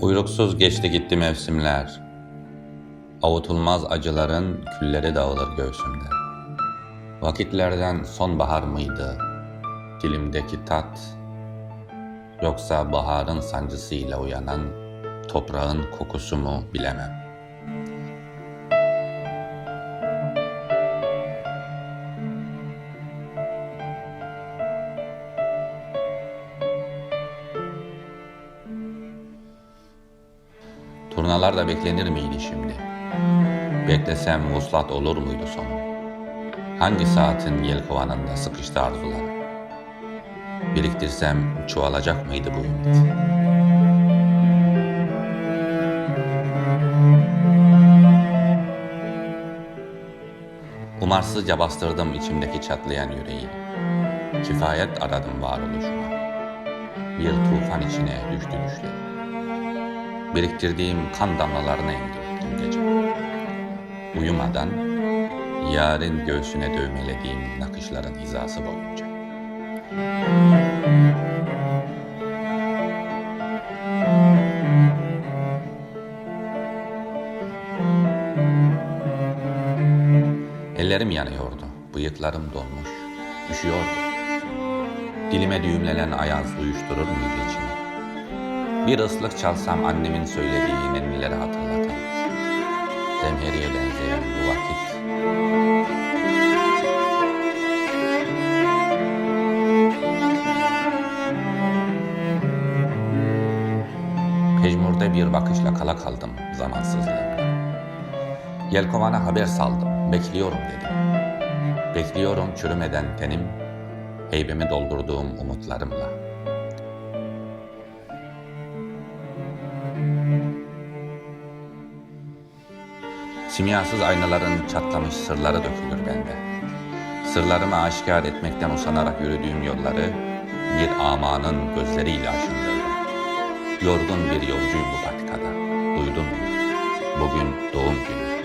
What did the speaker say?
Kuyruksuz geçti gitti mevsimler. Avutulmaz acıların külleri dağılır göğsümde. Vakitlerden sonbahar mıydı? Dilimdeki tat, yoksa baharın sancısıyla uyanan toprağın kokusu mu bilemem. Turnalar da beklenir miydi şimdi? Beklesem vuslat olur muydu sonu? Hangi saatin yelkovanında sıkıştı arzularım? Biriktirsem çoğalacak mıydı bu ümit? Umarsızca bastırdım içimdeki çatlayan yüreği. Kifayet aradım varoluşuma. Bir tufan içine düştü düşlerim. Biriktirdiğim kan damlalarına indim dün gece. Uyumadan yarın göğsüne dövmelediğim nakışların hizası boyunca. Ellerim yanıyordu, bıyıklarım dolmuş, üşüyordu. Dilime düğümlenen ayaz uyuşturur muydu içimi? Bir ıslık çalsam annemin söylediği nennileri hatırlatır. Zemheriye benzeyen bu vakit. Pejmur'da bir bakışla kala kaldım zamansızlığımda. Yelkovana haber saldım, bekliyorum dedim. Bekliyorum çürümeden tenim, heybemi doldurduğum umutlarımla. Simyasız aynaların çatlamış sırları dökülür bende. Sırlarımı aşikar etmekten usanarak yürüdüğüm yolları bir amanın gözleriyle aşındırdım. Yorgun bir yolcuyum bu patikada. Duydun mu? Bugün doğum günü.